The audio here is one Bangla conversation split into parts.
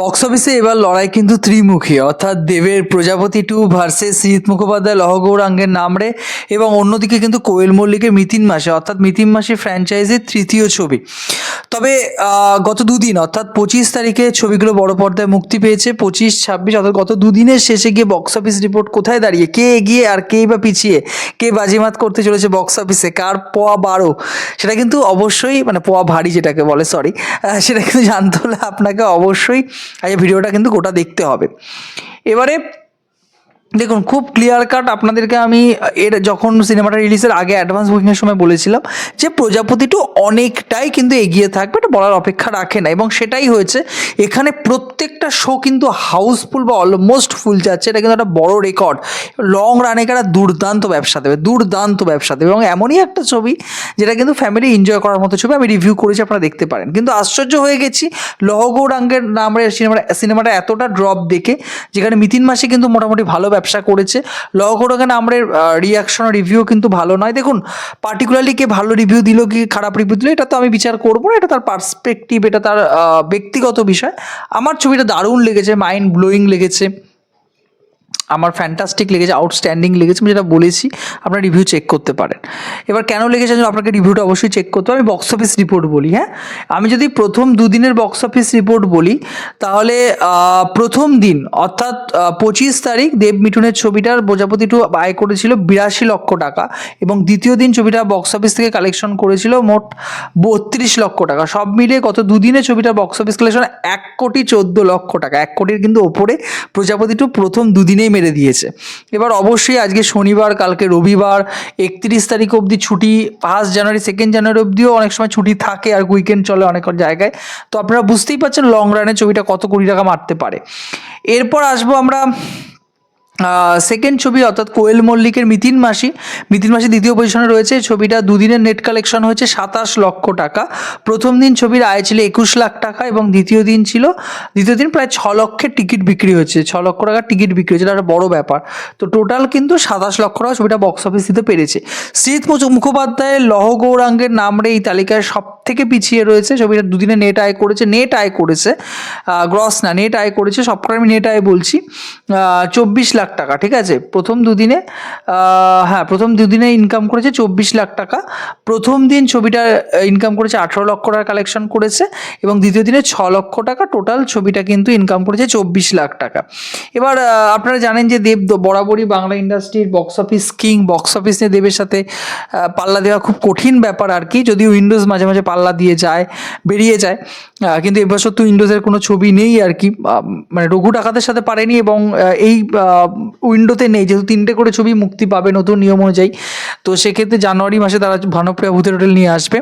বক্স অফিসে এবার লড়াই কিন্তু ত্রিমুখী, অর্থাৎ দেবের প্রজাপতি টু ভার্সেস শ্রীজিৎ মুখোপাধ্যায় লহগৌরাঙ্গের নামরে এবং অন্যদিকে কিন্তু কোয়েল মল্লিকের মিতিন মাসে, অর্থাৎ মিতিন মাসে ফ্র্যাঞ্চাইজির তৃতীয় ছবি। তবে গত দুদিন, অর্থাৎ পঁচিশ তারিখে ছবিগুলো বড় পর্দায় মুক্তি পেয়েছে, পঁচিশ, ছাব্বিশ, অর্থাৎ গত দুদিনের শেষে গিয়ে বক্স অফিস রিপোর্ট কোথায় দাঁড়িয়ে, কে এগিয়ে আর কে বা পিছিয়ে, কে বাজিমাত করতে চলেছে বক্স অফিসে কার পোয়া বারো, সেটা কিন্তু অবশ্যই মানে পোয়া ভারী যেটাকে বলে সরি সেটা কিন্তু জানতে হলে আপনাকে অবশ্যই এই ভিডিওটা কিন্তু গোটা দেখতে হবে। এবারে দেখুন, খুব ক্লিয়ার কাট আপনাদেরকে আমি, এর যখন সিনেমাটা রিলিজের আগে অ্যাডভান্স বুকিংয়ের সময় বলেছিলাম, যে প্রজাপতি টু অনেকটাই কিন্তু এগিয়ে থাকবে, এটা বলার অপেক্ষা রাখে না। এবং সেটাই হয়েছে, এখানে প্রত্যেকটা শো কিন্তু হাউসফুল বা অলমোস্ট ফুল যাচ্ছে, এটা কিন্তু একটা বড় রেকর্ড লং রানে একটা দুর্দান্ত ব্যবসা দেবে, দুর্দান্ত ব্যবসা দেবে। এবং এমনই একটা ছবি, যেটা কিন্তু ফ্যামিলি এনজয় করার মতো ছবি, আমি রিভিউ করেছি, আপনারা দেখতে পারেন। কিন্তু আশ্চর্য হয়ে গেছি লহগৌরাঙ্গের নামের সিনেমাটা সিনেমাটা এতটা ড্রপ দেখে, যেখানে মিতিন মাসে কিন্তু মোটামুটি ভালো ব্যবসা করেছে। লগঘরখানে আমরা রিয়াকশন রিভিউ কিন্তু ভালো নয়। দেখুন পার্টিকুলারলি কে ভালো রিভিউ দিল, কি খারাপ রিভিউ দিল, এটা তো আমি বিচার করব না। এটা তার পার্সপেক্টিভ এটা তার ব্যক্তিগত বিষয়। আমার ছবিটা দারুণ লেগেছে মাইন্ড ব্লোয়িং লেগেছে। আমার ফ্যান্টাস্টিক লেগেছে আউটস্ট্যান্ডিং লেগেছে, আমি যেটা বলেছি, আপনার রিভিউ চেক করতে পারেন। এবার কেন লেগেছে আপনাকে রিভিউটা অবশ্যই চেক করতে হবে, আমি বক্স অফিস রিপোর্ট বলি হ্যাঁ? আমি যদি প্রথম দুদিনের বক্স অফিস রিপোর্ট বলি, তাহলে প্রথম দিন, অর্থাৎ পঁচিশ তারিখ দেব মিঠুনের ছবিটার প্রজাপতি টু আয় করেছিল বিরাশি লক্ষ টাকা এবং দ্বিতীয় দিন ছবিটা বক্স অফিস থেকে কালেকশন করেছিল মোট বত্রিশ লক্ষ টাকা। সব মিলিয়ে গত দুদিনে ছবিটার বক্স অফিস কালেকশন এক কোটি চোদ্দ লক্ষ টাকা। এক কোটির কিন্তু ওপরে প্রজাপতি টু প্রথম দুদিনেই মেরে দিয়েছে। এবার অবশ্যই আজকে শনিবার, কালকে রবিবার, একত্রিশ তারিখ অবধি ছুটি ফার্স্ট জানুয়ারি সেকেন্ড জানুয়ারি অবধিও অনেক সময় ছুটি থাকে আর উইকেন্ড চলে অনেক জায়গায়। তো আপনারা বুঝতেই পারছেন লং রানে ছবিটা কত কোটি টাকা মারতে পারে। এরপর আসব আমরা সেকেন্ড ছবি অর্থাৎ কোয়েল মল্লিকের মিতিন মাসি। মিতিন মাসি দ্বিতীয় পজিশনে রয়েছে। ছবিটা দুদিনের নেট কালেকশন হয়েছে সাতাশ লক্ষ টাকা। প্রথম দিন ছবির আয় ছিল একুশ লাখ টাকা এবং দ্বিতীয় দিন ছিল, দ্বিতীয় দিন প্রায় ছ লক্ষের টিকিট বিক্রি হয়েছে। ছ লক্ষ টাকার টিকিট বিক্রি হয়েছে। এটা একটা বড় ব্যাপার। তো টোটাল কিন্তু সাতাশ লক্ষ টাকা ছবিটা বক্স অফিস দিতে পেরেছে। শ্রীত মুখ- মুখোপাধ্যায়ের লহ গৌরাঙ্গের নামরে এই তালিকায় সব থেকে পিছিয়ে রয়েছে। ছবিটা দুদিনে নেট আয় করেছে নেট আয় করেছে। গ্রস না নেট আয় করেছে। সবকটা আমি নেট আয় বলছি। চব্বিশ লাখ টাকা, ঠিক আছে? প্রথম দুদিনে হ্যাঁ প্রথম দুদিনে ইনকাম করেছে চব্বিশ লাখ টাকা। প্রথম দিন ছবিটা ইনকাম করেছে আঠেরো লক্ষ টাকা কালেকশন করেছে এবং দ্বিতীয় দিনে ছ লক্ষ টাকা টোটাল ছবিটা কিন্তু ইনকাম করেছে চব্বিশ লাখ টাকা। এবার আপনারা জানেন যে দেব বরাবরই বাংলা ইন্ডাস্ট্রির box office king box office নিয়ে দেবের সাথে পাল্লা দেওয়া খুব কঠিন ব্যাপার আর কি। যদি উইন্ডোজ মাঝে মাঝে পাল্লা দিয়ে যায়, বেরিয়ে যায় কিন্তু এবছর তো উইন্ডোজের কোনো ছবি নেই আর কি। মানে রঘু ডাকাতের সাথে পারেনি এবং এই উইন্ডোতে নেই, যেহেতু তিনটে করে ছবি মুক্তি পাবে নতুন নিয়ম অনুযায়ী। তো সেক্ষেত্রে জানুয়ারি মাসে তারা ভানপ্রিয়া ভূতের হোটেল নিয়ে আসবে।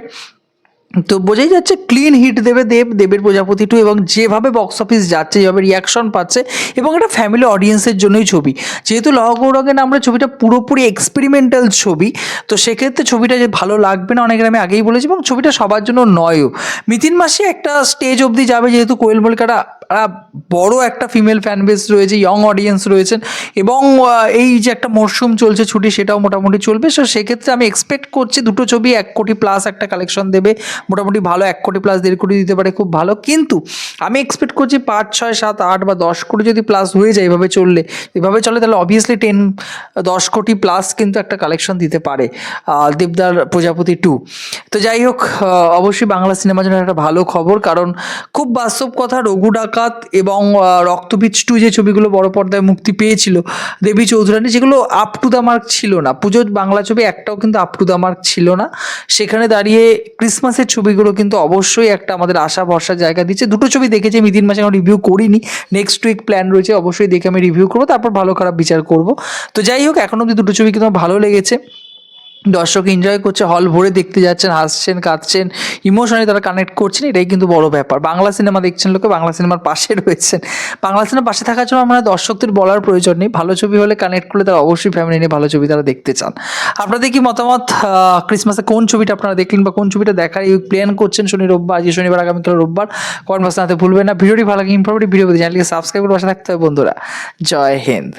তো বোঝাই যাচ্ছে ক্লিন হিট দেবে দেব, দেবের প্রজাপতি টু এবং যেভাবে বক্স অফিস যাচ্ছে, যেভাবে রিয়াকশন পাচ্ছে এবং এটা ফ্যামিলি অডিয়েন্সের জন্যই ছবি। যেহেতু লহগৌরঙ্গের আমরা ছবিটা পুরোপুরি এক্সপেরিমেন্টাল ছবি, তো সেক্ষেত্রে ছবিটা যে ভালো লাগবে না অনেকের আমি আগেই বলেছি এবং ছবিটা সবার জন্য নয়ও। মিতিন মাসে একটা স্টেজ অবধি যাবে যেহেতু কোয়েল মল্লিকাটা বড় একটা ফিমেল ফ্যান বেস রয়েছে ইয়ং অডিয়েন্স রয়েছেন এবং এই যে একটা মরশুম চলছে ছুটি সেটাও মোটামুটি চলবে। সো সেক্ষেত্রে আমি এক্সপেক্ট করছি দুটো ছবি, এক কোটি প্লাস একটা কালেকশন দেবে। মোটামুটি ভালো, এক কোটি প্লাস দেড় কোটি দিতে পারে, খুব ভালো। কিন্তু আমি এক্সপেক্ট করছি পাঁচ, ছয়, সাত, আট বা দশ কোটি যদি প্লাস হয়ে যায় এভাবে চললে, এভাবে চলে তাহলে অবভিয়াসলি টেন দশ কোটি প্লাস কিন্তু একটা কালেকশন দিতে পারে দেবদার প্রজাপতি টু তো যাই হোক অবশ্যই বাংলা সিনেমার জন্য একটা ভালো খবর, কারণ খুব বাস্তব কথা, রঘু ডাকাত এবং রক্তবীজ টু যে ছবিগুলো বড় পর্দায় মুক্তি পেয়েছিল, দেবী চৌধুরানী, যেগুলো আপ টু দ্য মার্ক ছিল না। পুজোর বাংলা ছবি একটাও কিন্তু আপ টু দ্য মার্ক ছিল না। সেখানে দাঁড়িয়ে ক্রিসমাসের ছবিগুলো কিন্তু অবশ্যই একটা আমাদের আশা ভরসার জায়গা দিচ্ছে। দুটো ছবি দেখেছি, আমি তিন মাসে এখন রিভিউ করিনি। নেক্সট উইক প্ল্যান রয়েছে, অবশ্যই দেখে আমি রিভিউ করব, তারপর ভালো খারাপ বিচার করব। তো যাই হোক, এখন অব্দি দুটো ছবি কিন্তু ভালো লেগেছে। দর্শক এনজয় করছে হল ভরে দেখতে যাচ্ছেন, হাসছেন, কাঁদছেন ইমোশনালি তারা কানেক্ট করছেন, এটাই কিন্তু বড় ব্যাপার। বাংলা সিনেমা দেখছেন লোকে, বাংলা সিনেমার পাশে রয়েছেন। বাংলা সিনেমার পাশে থাকার জন্য আমরা দর্শকদের বলার প্রয়োজন নেই। ভালো ছবি হলে কানেক্ট করলে তারা অবশ্যই ফ্যামিলি নিয়ে ভালো ছবি তারা দেখতে চান। আপনাদের কি মতামত? ক্রিসমাসে কোন ছবিটা আপনারা দেখলেন বা কোন ছবিটা দেখার এই প্ল্যান করছেন? শনি রোববার, আজকে শনিবার আগামীকাল রোববার কমেন্ট বক্সে জানাতে ভুলবেন না। ভিডিওটি ভালো লাগে ইনফরমেটিভ ভিডিও চ্যানেলকে সাবস্ক্রাইব করে পাশে থাকতে হবে, বন্ধুরা। জয় হিন্দ।